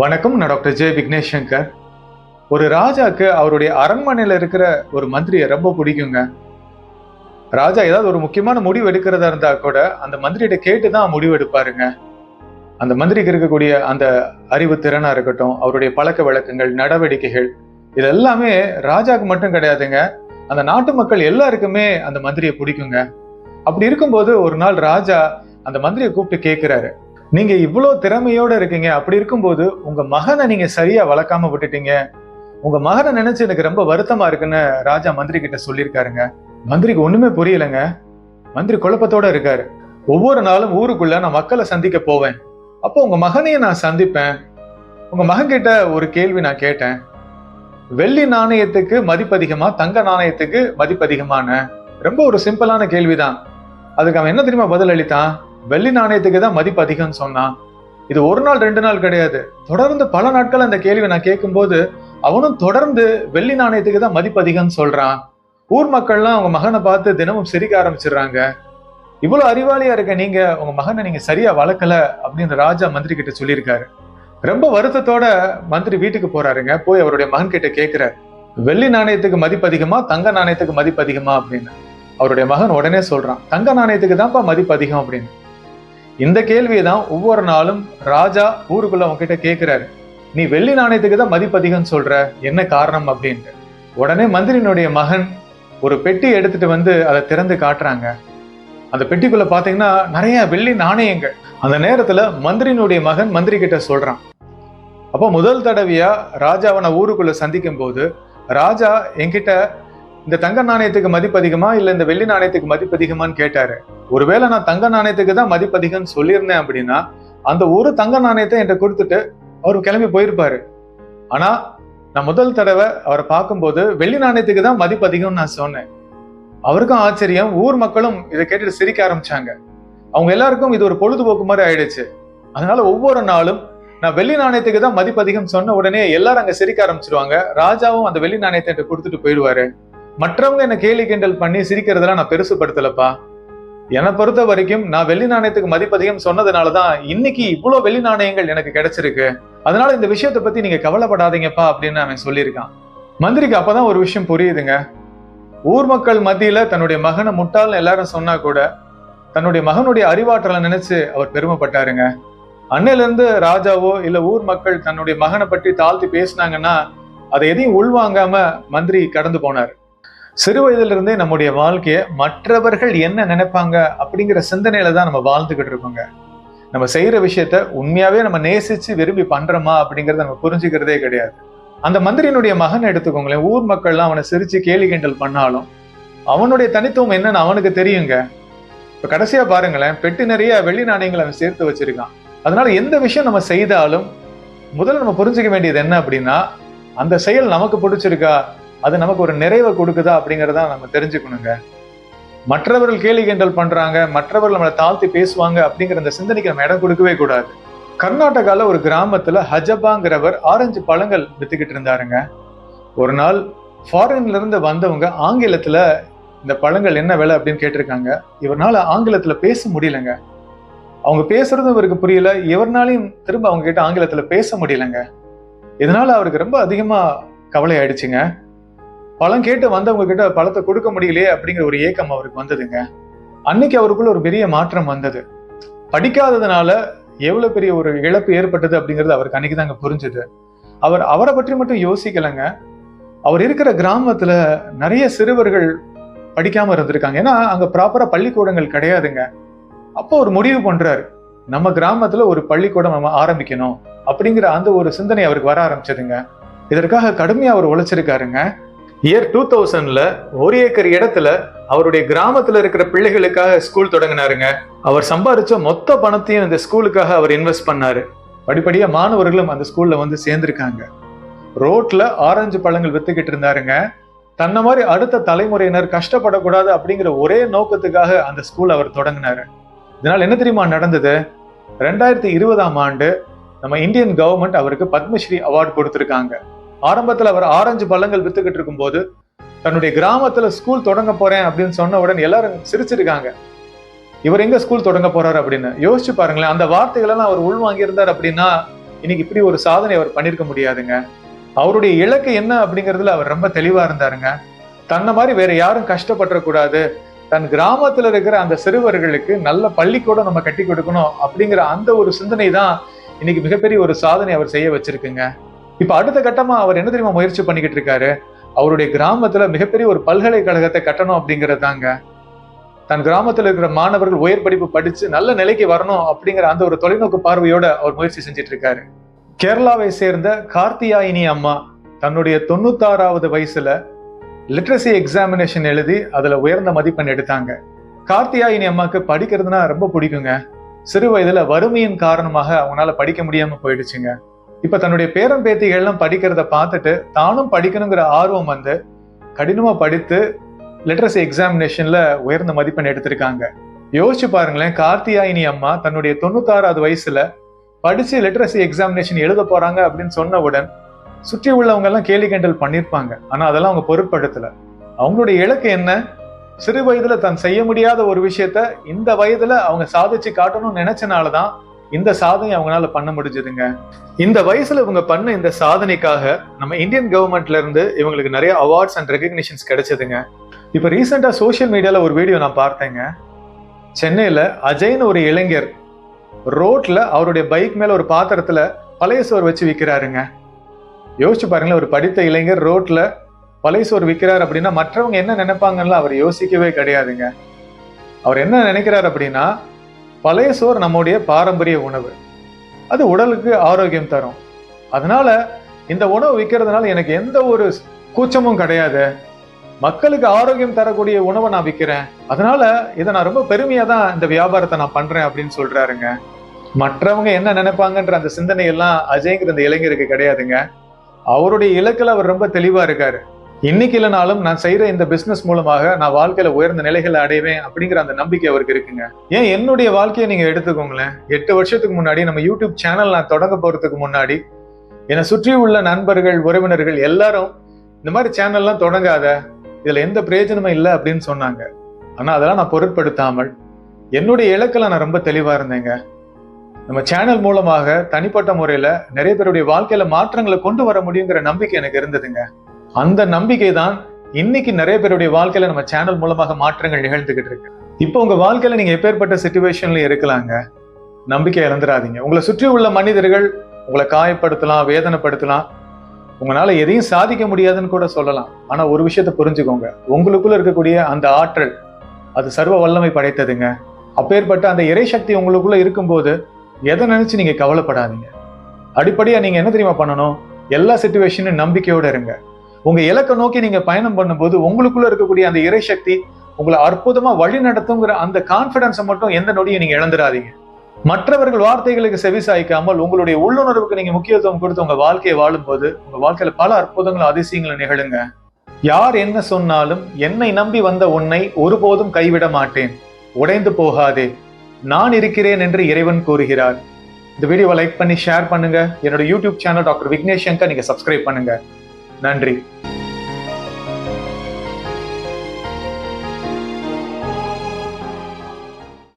வணக்கம் நான் doctor J Vignesh Shankar ஒரு ராஜாக்கு அவருடைய அரண்மனையில் இருக்கிற ஒரு மந்திரியை ரொம்ப பிடிக்குங்க. ராஜா ஏதாவது ஒரு முக்கியமான முடிவு எடுக்கிறதா இருந்தா கூட அந்த மந்திரிகிட்ட கேட்டு தான் முடிவு எடுப்பாருங்க. அந்த மந்திரிக்கு இருக்கக்கூடிய அந்த அறிவு திறனா இருக்கட்டும் அவருடைய பழக்க வழக்கங்கள் நடவடிக்கைகள் இது எல்லாமே ராஜாவுக்கு மட்டும் கிடையாதுங்க. அந்த நாட்டு மக்கள் எல்லாருக்குமே அந்த மந்திரியை பிடிக்குங்க. அப்படி இருக்கும்போது ஒரு நாள் ராஜா அந்த மந்திரியை கூப்பிட்டு கேட்கிறாரு நீங்க இவ்வளோ திறமையோட இருக்கீங்க. அப்படி இருக்கும்போது உங்க மகனை நீங்க சரியா வளர்க்காம விட்டுட்டீங்க. உங்க மகனை நினைச்சு எனக்கு ரொம்ப வருத்தமா இருக்குன்னு ராஜா மந்திரி கிட்ட சொல்லியிருக்காருங்க. மந்திரிக்கு ஒண்ணுமே புரியலைங்க. மந்திரி குழப்பத்தோட இருக்காரு. ஒவ்வொரு நாளும் ஊருக்குள்ள நான் மக்களை சந்திக்க போவேன். அப்போ உங்க மகனையும் நான் சந்திப்பேன். உங்க மகன் கிட்ட ஒரு கேள்வி நான் கேட்டேன். வெள்ளி நாணயத்துக்கு மதிப்பதிகமா தங்க நாணயத்துக்கு மதிப்பதிகமான ரொம்ப ஒரு சிம்பிளான கேள்விதான். அதுக்கு அவன் என்ன தெரியுமா பதில் அளித்தான்? வெள்ளி நாணயத்துக்கு தான் மதிப்பு அதிகம்னு சொன்னான். இது ஒரு நாள் ரெண்டு நாள் கிடையாது. தொடர்ந்து பல நாட்கள் அந்த கேள்வி நான் கேட்கும்போது அவனும் தொடர்ந்து வெள்ளி நாணயத்துக்கு தான் மதிப்பு அதிகம்னு சொல்றான். ஊர் மக்கள்லாம் அவங்க மகனை பார்த்து தினமும் சிரிக்க ஆரம்பிச்சிடுறாங்க. இவ்வளவு அறிவாளியா இருக்க நீங்க உங்க மகனை நீங்க சரியா வளர்க்கல அப்படின்னு ராஜா மந்திரி கிட்ட சொல்லியிருக்காரு. ரொம்ப வருத்தத்தோட மந்திரி வீட்டுக்கு போறாருங்க. போய் அவருடைய மகன் கிட்ட கேட்கிறார். வெள்ளி நாணயத்துக்கு மதிப்பு அதிகமா தங்க நாணயத்துக்கு மதிப்பு அதிகமா அப்படின்னு. அவருடைய மகன் உடனே சொல்றான். தங்க நாணயத்துக்கு தான்ப்பா மதிப்பு அதிகம் அப்படின்னு. இந்த கேள்வியை தான் ஒவ்வொரு நாளும் ராஜா ஊருக்குள்ள உங்ககிட்ட கேட்கிறாரு நீ வெள்ளி நாணயத்துக்கு தான் மதிப்பு சொல்ற என்ன காரணம் அப்படின்ட்டு. உடனே மந்திரினுடைய மகன் ஒரு பெட்டி எடுத்துட்டு வந்து அதை திறந்து காட்டுறாங்க. அந்த பெட்டிக்குள்ள பாத்தீங்கன்னா நிறைய வெள்ளி நாணயங்கள். அந்த நேரத்துல மந்திரினுடைய மகன் மந்திரி கிட்ட சொல்றான். அப்போ முதல் தடவையா ராஜாவை நான் ஊருக்குள்ள சந்திக்கும் போது ராஜா என்கிட்ட இந்த தங்க நாணயத்துக்கு மதிப்பு அதிகமா இல்ல இந்த வெள்ளி நாணயத்துக்கு மதிப்பு அதிகமான்னு கேட்டாரு. ஒருவேளை நான் தங்க நாணயத்துக்கு தான் மதிப்பு அதிகம்னு சொல்லியிருந்தேன் அப்படின்னா அந்த ஒரு தங்க நாணயத்தை என்கிட்ட கொடுத்துட்டு அவர் கிளம்பி போயிருப்பாரு. ஆனா நான் முதல் தடவை அவரை பார்க்கும்போது வெள்ளி நாணயத்துக்கு தான் மதிப்பு அதிகம்னு நான் சொன்னேன். அவருக்கும் ஆச்சரியம் ஊர் மக்களும் இதை கேட்டுட்டு சிரிக்க ஆரம்பிச்சாங்க. அவங்க எல்லாருக்கும் இது ஒரு பொழுதுபோக்கு மாதிரி ஆயிடுச்சு. அதனால ஒவ்வொரு நாளும் நான் வெள்ளி நாணயத்துக்கு தான் மதிப்பு அதிகம் சொன்ன உடனே எல்லாரும் அங்க சிரிக்க ஆரம்பிச்சிருவாங்க. ராஜாவும் அந்த வெள்ளி நாணயத்தை என்கிட்ட கொடுத்துட்டு போயிடுவாரு. மற்றவங்க என்ன கேலி கிண்டல் பண்ணி சிரிக்கிறதெல்லாம் நான் பெருசுப்படுத்தலப்பா என்னை பொறுத்த வரைக்கும் நான் வெள்ளி நாணயத்துக்கு மதிப்பதிகம் சொன்னதுனால சொன்னதுனாலதான் இன்னைக்கு இவ்வளவு வெள்ளி நாணயங்கள் எனக்கு கிடைச்சிருக்கு. அதனால இந்த விஷயத்தை பத்தி நீங்க கவலைப்படாதீங்கப்பா அப்படின்னு அவன் சொல்லியிருக்கான். மந்திரிக்கு அப்பதான் ஒரு விஷயம் புரியுதுங்க. ஊர் மக்கள் மத்தியில தன்னுடைய மகனை முட்டாள்னு எல்லாரும் சொன்னா கூட தன்னுடைய மகனுடைய அறிவாற்றலை நினைச்சு அவர் பெருமைப்பட்டாருங்க. அன்னையிலேருந்து ராஜாவோ இல்ல ஊர் மக்கள் தன்னுடைய மகனை பற்றி தாழ்த்தி பேசினாங்கன்னா அதை எதையும் உள்வாங்காம மந்திரி கடந்து போனார். சிறு வயதிலிருந்தே நம்முடைய வாழ்க்கையை மற்றவர்கள் என்ன நினைப்பாங்க அப்படிங்கிற சிந்தனையில தான் நம்ம வாழ்ந்துகிட்டு இருக்கோங்க. நம்ம செய்யற விஷயத்த உண்மையாவே நம்ம நேசிச்சு விரும்பி பண்றோமா அப்படிங்கறத நம்ம புரிஞ்சுக்கிறதே கிடையாது. அந்த மந்திரியினுடைய மகன் எடுத்துக்கோங்களேன் ஊர் மக்கள்லாம் அவனை சிரிச்சு கேலி கிண்டல் பண்ணாலும் அவனுடைய தனித்துவம் என்னன்னு அவனுக்கு தெரியுங்க. இப்ப கடைசியா பாருங்களேன் பெட்டி நிறைய வெள்ளி நாணயங்களை அவன் சேர்த்து வச்சிருக்கான். அதனால எந்த விஷயம் நம்ம செய்தாலும் முதல்ல நம்ம புரிஞ்சுக்க வேண்டியது என்ன அப்படின்னா அந்த செயல் நமக்கு பிடிச்சிருக்கா? அது நமக்கு ஒரு நிறைவை கொடுக்குதா அப்படிங்கிறத நம்ம தெரிஞ்சுக்கணுங்க. மற்றவர்கள் கேலி கிண்டல் பண்றாங்க மற்றவர்கள் நம்மளை தாழ்த்தி பேசுவாங்க அப்படிங்கிற அந்த சிந்தனைக்கு நம்ம இடம் கொடுக்கவே கூடாது. கர்நாடகால ஒரு கிராமத்துல ஹஜபாங்கிறவர் ஆரஞ்சு பழங்கள் வித்துக்கிட்டு இருந்தாருங்க. ஒரு நாள் ஃபாரின்ல இருந்து வந்தவங்க ஆங்கிலத்துல இந்த பழங்கள் என்ன விலை அப்படின்னு கேட்டிருக்காங்க. இவரால் ஆங்கிலத்துல பேச முடியலங்க. அவங்க பேசுறது இவருக்கு புரியல. இவர்னாலையும் திரும்ப அவங்க கிட்ட ஆங்கிலத்துல பேச முடியலங்க. இதனால அவருக்கு ரொம்ப அதிகமா கவலை ஆயிடுச்சுங்க பழம் கேட்டு வந்தவங்க கிட்ட பழத்தை கொடுக்க முடியலையே அப்படிங்கிற ஒரு ஏக்கம் அவருக்கு வந்ததுங்க. அன்னைக்கு அவருக்குள்ள ஒரு பெரிய மாற்றம் வந்தது. படிக்காததுனால எவ்வளவு பெரிய ஒரு இழப்பு ஏற்பட்டது அப்படிங்கிறது அவருக்கு அன்னைக்கு தாங்க புரிஞ்சுது. அவர் அவரை பற்றி மட்டும் யோசிக்கலைங்க. அவர் இருக்கிற கிராமத்துல நிறைய சிறுவர்கள் படிக்காம இருந்திருக்காங்க. ஏன்னா அங்க ப்ராப்பரா பள்ளிக்கூடங்கள் கிடையாதுங்க. அப்போ ஒரு முடிவு பண்றாரு. நம்ம கிராமத்துல ஒரு பள்ளிக்கூடம் நம்ம ஆரம்பிக்கணும் அப்படிங்கிற அந்த ஒரு சிந்தனை அவருக்கு வர ஆரம்பிச்சதுங்க. இதற்காக கடுமையா அவர் உழைச்சிருக்காருங்க. இயர் டூ தௌசண்ட்ல ஒரு ஏக்கர் இடத்துல அவருடைய கிராமத்துல இருக்கிற பிள்ளைகளுக்காக ஸ்கூல் தொடங்கினாருங்க. அவர் சம்பாரிச்ச மொத்த பணத்தையும் இந்த ஸ்கூலுக்காக அவர் இன்வெஸ்ட் பண்ணாரு. படிப்படியா மாணவர்களும் அந்த ஸ்கூல்ல வந்து சேர்ந்திருக்காங்க. ரோட்ல ஆரஞ்சு பழங்கள் வித்துக்கிட்டு இருந்தாருங்க. தன்னை மாதிரி அடுத்த தலைமுறையினர் கஷ்டப்படக்கூடாது அப்படிங்கிற ஒரே நோக்கத்துக்காக அந்த ஸ்கூல் அவர் தொடங்கினாரு. இதனால் என்ன தெரியுமா நடந்தது? ரெண்டாயிரத்தி இருபதாம் ஆண்டு நம்ம இந்தியன் கவர்மெண்ட் அவருக்கு பத்மஸ்ரீ அவார்டு கொடுத்துருக்காங்க. ஆரம்பத்துல அவர் ஆரஞ்சு பழங்கள் வித்துக்கிட்டு இருக்கும்போது தன்னுடைய கிராமத்துல ஸ்கூல் தொடங்க போறேன் அப்படின்னு சொன்ன உடனே எல்லாரும் சிரிச்சிருக்காங்க. இவர் எங்க ஸ்கூல் தொடங்க போறாரு அப்படின்னு? யோசிச்சு பாருங்களேன் அந்த வார்த்தைகளெல்லாம் அவர் உள்வாங்கி இருந்தார் அப்படின்னா இன்னைக்கு இப்படி ஒரு சாதனை அவர் பண்ணிருக்க முடியாதுங்க. அவருடைய இலக்கு என்ன அப்படிங்கறதுல அவர் ரொம்ப தெளிவா இருந்தாருங்க. தன்னை மாதிரி வேற யாரும் கஷ்டப்பட்டுறக்கூடாது. தன் கிராமத்துல இருக்கிற அந்த சிறுவர்களுக்கு நல்ல பள்ளிக்கூடம் நம்ம கட்டி கொடுக்கணும் அப்படிங்கிற அந்த ஒரு சிந்தனை தான் இன்னைக்கு மிகப்பெரிய ஒரு சாதனை அவர் செய்ய வச்சிருக்குங்க. இப்போ அடுத்த கட்டமாக அவர் என்ன தெரியுமா முயற்சி பண்ணிக்கிட்டு இருக்காரு? அவருடைய கிராமத்தில் மிகப்பெரிய ஒரு பல்கலைக்கழகத்தை கட்டணும் அப்படிங்கிறதாங்க தன் கிராமத்தில் இருக்கிற மாணவர்கள் உயர் படிப்பு படிச்சு நல்ல நிலைக்கு வரணும் அப்படிங்கிற அந்த ஒரு தொலைநோக்கு பார்வையோட அவர் முயற்சி செஞ்சிட்டு இருக்காரு. கேரளாவை சேர்ந்த கார்த்தியாயினி அம்மா தன்னுடைய தொண்ணூத்தாறாவது வயசுல லிட்ரஸி எக்ஸாமினேஷன் எழுதி அதில் உயர்ந்த மதிப்பெண் எடுத்தாங்க. கார்த்தியாயினி அம்மாவுக்கு படிக்கிறதுனா ரொம்ப பிடிக்குங்க. சிறு வயதில் வறுமையின் காரணமாக அவங்களால படிக்க முடியாமல் போயிடுச்சுங்க. இப்ப தன்னுடைய பேரம் பேத்திகள்லாம் படிக்கிறத பார்த்துட்டு தானும் படிக்கணுங்கிற ஆர்வம் வந்து கடினமா படித்து லிட்ரஸி எக்ஸாமினேஷன்ல உயர்ந்த மதிப்பெண் எடுத்திருக்காங்க. யோசிச்சு பாருங்களேன் கார்த்தியாயினி அம்மா தன்னுடைய தொண்ணூத்தாறாவது வயசுல படிச்சு லிட்ரஸி எக்ஸாமினேஷன் எழுத போறாங்க அப்படின்னு சொன்னவுடன் சுற்றி உள்ளவங்க எல்லாம் கேலி கிண்டல் பண்ணிருப்பாங்க. ஆனா அதெல்லாம் அவங்க பொருட்படுத்தல. அவங்களுடைய இலக்கு என்ன? சிறு வயதுல தான் செய்ய முடியாத ஒரு விஷயத்த இந்த வயதுல அவங்க சாதிச்சு காட்டணும்னு நினைச்சனாலதான் இந்த சாதனை அவங்களால பண்ண முடிஞ்சதுங்க. இந்த வயசுல இவங்க பண்ண இந்த சாதனைக்காக நம்ம இந்தியன் கவர்மெண்ட்ல இருந்து இவங்களுக்கு நிறைய அவார்ட்ஸ் அண்ட் ரெகக்னிஷன்ஸ் கிடைச்சதுங்க. இப்ப ரீசெண்டா சோஷியல் மீடியால ஒரு வீடியோ நான் பார்த்தேங்க. சென்னையில அஜய்னு ஒரு இளைஞர் ரோட்ல அவருடைய பைக் மேல ஒரு பாத்திரத்துல பழைய சோறு வச்சு விற்கிறாருங்க யோசிச்சு பாருங்களேன் ஒரு படித்த இளைஞர் ரோட்ல பழைய சோறு விற்கிறார் அப்படின்னா மற்றவங்க என்ன நினைப்பாங்கன்னு அவர் யோசிக்கவே கிடையாதுங்க. அவர் என்ன நினைக்கிறார் அப்படின்னா பழைய சோறு நம்முடைய பாரம்பரிய உணவு. அது உடலுக்கு ஆரோக்கியம் தரும். அதனால இந்த உணவு விற்கிறதுனால எனக்கு எந்த ஒரு கூச்சமும் கிடையாது. மக்களுக்கு ஆரோக்கியம் தரக்கூடிய உணவை நான் விற்கிறேன் அதனால இதை நான் ரொம்ப பெருமையா தான் இந்த வியாபாரத்தை நான் பண்றேன் அப்படின்னு சொல்றாருங்க. மற்றவங்க என்ன நினைப்பாங்கன்ற அந்த சிந்தனை எல்லாம் அஜய்ங்கிற இந்த இளைஞருக்கு கிடையாதுங்க. அவருடைய இலக்கில் அவர் ரொம்ப தெளிவா இருக்காரு. இன்னைக்கு இல்லைனாலும் நான் செய்யற இந்த பிசினஸ் மூலமாக நான் வாழ்க்கையில உயர்ந்த நிலைகளை அடைவேன் அப்படிங்கிற அந்த நம்பிக்கை அவருக்கு இருக்குங்க. ஏன் என்னுடைய வாழ்க்கையை நீங்க எடுத்துக்கோங்களேன்? எட்டு வருஷத்துக்கு முன்னாடி நம்ம யூடியூப் சேனல் நான் தொடங்க போறதுக்கு முன்னாடி என்னை சுற்றி உள்ள நண்பர்கள் உறவினர்கள் எல்லாரும் இந்த மாதிரி சேனல்லாம் தொடங்காத இதுல எந்த பிரயோஜனமும் இல்லை அப்படின்னு சொன்னாங்க. ஆனா அதெல்லாம் நான் பொருட்படுத்தாமல் என்னுடைய இலக்கில் நான் ரொம்ப தெளிவா இருந்தேங்க. நம்ம சேனல் மூலமாக தனிப்பட்ட முறையில நிறைய பேருடைய வாழ்க்கையில மாற்றங்களை கொண்டு வர முடியுங்கிற நம்பிக்கை எனக்கு இருந்ததுங்க. அந்த நம்பிக்கை தான் இன்னைக்கு நிறைய பேருடைய வாழ்க்கையில நம்ம சேனல் மூலமாக மாற்றங்கள் நிகழ்ந்துகிட்டு இருக்கு. இப்போ உங்க வாழ்க்கையில நீங்க எப்பேற்பட்ட சுச்சுவேஷன்ல இருக்கலாங்க? நம்பிக்கை இழந்துடாதீங்க. உங்களை சுற்றி உள்ள மனிதர்கள் உங்களை காயப்படுத்தலாம் வேதனைப்படுத்தலாம். உங்களால எதையும் சாதிக்க முடியாதுன்னு கூட சொல்லலாம். ஆனா ஒரு விஷயத்த புரிஞ்சுக்கோங்க. உங்களுக்குள்ள இருக்கக்கூடிய அந்த ஆற்றல் அது சர்வ வல்லமை படைத்ததுங்க. அப்பேற்பட்ட அந்த இறை சக்தி உங்களுக்குள்ள இருக்கும்போது எதை நினைச்சு நீங்க கவலைப்படாதீங்க. அடிப்படையா நீங்க என்ன தெரியுமா பண்ணணும்? எல்லா சுச்சுவேஷனும் நம்பிக்கையோட இருங்க. உங்க இலக்கை நோக்கி நீங்க பயணம் பண்ணும்போது உங்களுக்குள்ள இருக்கக்கூடிய அந்த இறை சக்தி உங்களை அற்புதமா வழி நடத்துங்கிற அந்த கான்பிடன்ஸை மட்டும் எந்த நொடியும் நீங்க இழந்துடாதீங்க. மற்றவர்கள் வார்த்தைகளுக்கு செவி சாய்க்காமல் உங்களுடைய உள்ளுணர்வுக்கு நீங்க முக்கியத்துவம் கொடுத்து உங்க வாழ்க்கையை வாழும்போது உங்க வாழ்க்கையில பல அற்புதங்களும் அதிசயங்களும் நிகழுங்க. யார் என்ன சொன்னாலும் என்னை நம்பி வந்த உன்னை ஒருபோதும் கைவிட மாட்டேன். உடைந்து போகாதே. நான் இருக்கிறேன் என்று இறைவன் கூறுகிறார். இந்த வீடியோவை லைக் பண்ணி ஷேர் பண்ணுங்க. என்னோட YouTube channel doctor Vignesh Shankar நீங்க சப்ஸ்கிரைப் பண்ணுங்க. நன்றி